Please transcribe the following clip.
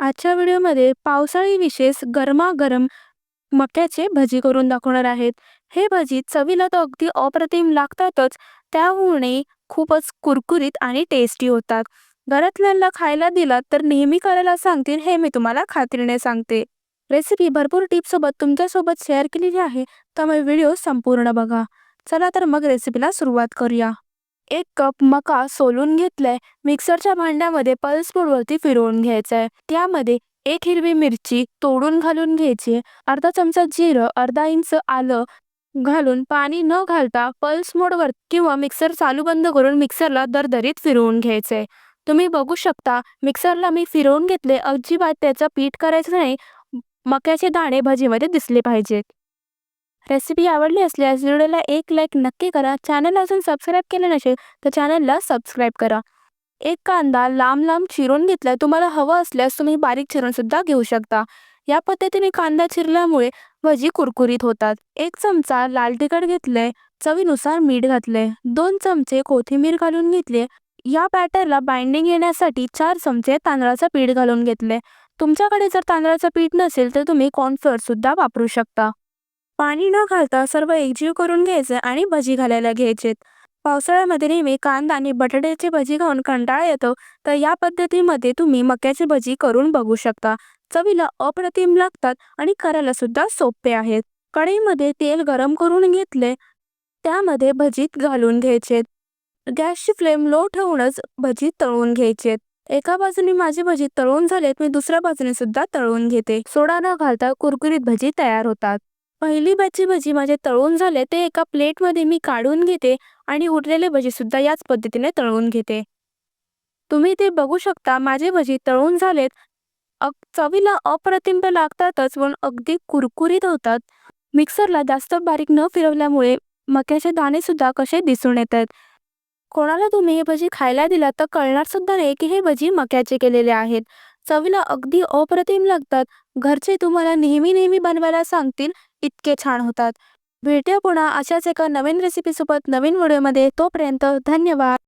आजच्या व्हिडिओमध्ये पावसाळी विशेष गरमागरम मक्याचे भजी करून दाखवणार आहेत. हे भजी चवीला तर अगदी अप्रतिम लागतातच त्यामुळे खूपच कुरकुरीत आणि टेस्टी होतात. घरातल्यांना खायला दिलात तर नेहमी करायला सांगतील हे मी तुम्हाला खात्रीने सांगते. रेसिपी भरपूर टिप्ससोबत तुमच्यासोबत शेअर केलेली आहे त्यामुळे व्हिडिओ संपूर्ण बघा. चला तर मग रेसिपीला सुरुवात करूया. एक कप मका सोलून घेतलाय. मिक्सरच्या भांड्यामध्ये पल्स मोडवरती फिरवून घ्यायचं आहे त्यामध्ये एक हिरवी मिरची तोडून घालून घ्यायची. अर्धा चमचा जिरं अर्धा इंच आलं घालून पाणी न घालता पल्स मोडवर किंवा मिक्सर चालू बंद करून मिक्सरला दरदरीत फिरवून घ्यायचंय. तुम्ही बघू शकता मिक्सरला मी फिरवून घेतले अजिबात त्याचं पीठ करायचं नाही. मक्याचे दाणे भजीमध्ये दिसले पाहिजेत. रेसिपी आवडली असल्यास व्हिडिओला एक लाईक नक्की करा. चॅनल अजून सबस्क्राईब केलं नसेल तर चॅनलला सबस्क्राईब करा. एक कांदा लांब लांब चिरून घेतला तुम्हाला हवं असल्यास तुम्ही बारीक चिरूनसुद्धा घेऊ शकता. या पद्धतीने कांदा चिरल्यामुळे भजी कुरकुरीत होतात. एक चमचा लाल तिखट घेतलंय. चवीनुसार मीठ घातलंय. दोन चमचे कोथिंबीर घालून घेतले. या बॅटरला बाइंडिंग येण्यासाठी चार चमचे तांदळाचं पीठ घालून घेतले तुमच्याकडे जर तांदळाचं पीठ नसेल तर तुम्ही कॉर्नफ्लोअरसुद्धा वापरू शकता. पाणी न घालता सर्व एकजीव करून घ्यायचं आणि भजी घालायला घ्यायचेत. पावसाळ्यामध्ये नेहमी कांदा आणि बटाट्याची भजी खाऊन कंटाळा येतो तर या पद्धतीमध्ये तुम्ही मक्याची भजी करून बघू शकता. चवीला अप्रतिम लागतात आणि करायला सुद्धा सोपे आहेत. कढईमध्ये तेल गरम करून घेतले त्यामध्ये भजीत घालून घ्यायचेत. गॅसची फ्लेम लो ठेवूनच भजी तळून घ्यायचेत. एका बाजूने माझी भजी तळून झालेत मी दुसऱ्या बाजूने सुद्धा तळून घेते. सोडा न घालता कुरकुरीत भजी तयार होतात. पहिली बॅचची भजी माझे तळून झाले ते एका प्लेटमध्ये मी काढून घेते आणि उरलेले भजीसुद्धा याच पद्धतीने तळून घेते. तुम्ही ते बघू शकता माझे भजी तळून झालेत. अग चवीला अप्रतिम तर लागतातच पण अगदी कुरकुरीत होतात. मिक्सरला जास्त बारीक न फिरवल्यामुळे मक्याचे दाणे सुद्धा कसे दिसून येतात? कोणाला तुम्ही हे भजी खायला दिलात तर कळणार सुद्धा नाही की हे भजी मक्याचे केलेले आहेत. चवीला अगदी अप्रतिम लागतात. घरचे तुम्हाला नेहमी नेहमी बनवायला सांगतील इतके छान होतात. भेटूया पुन्हा अशाच एका नवीन रेसिपीसोबत नवीन व्हिडिओमध्ये तोपर्यंत धन्यवाद.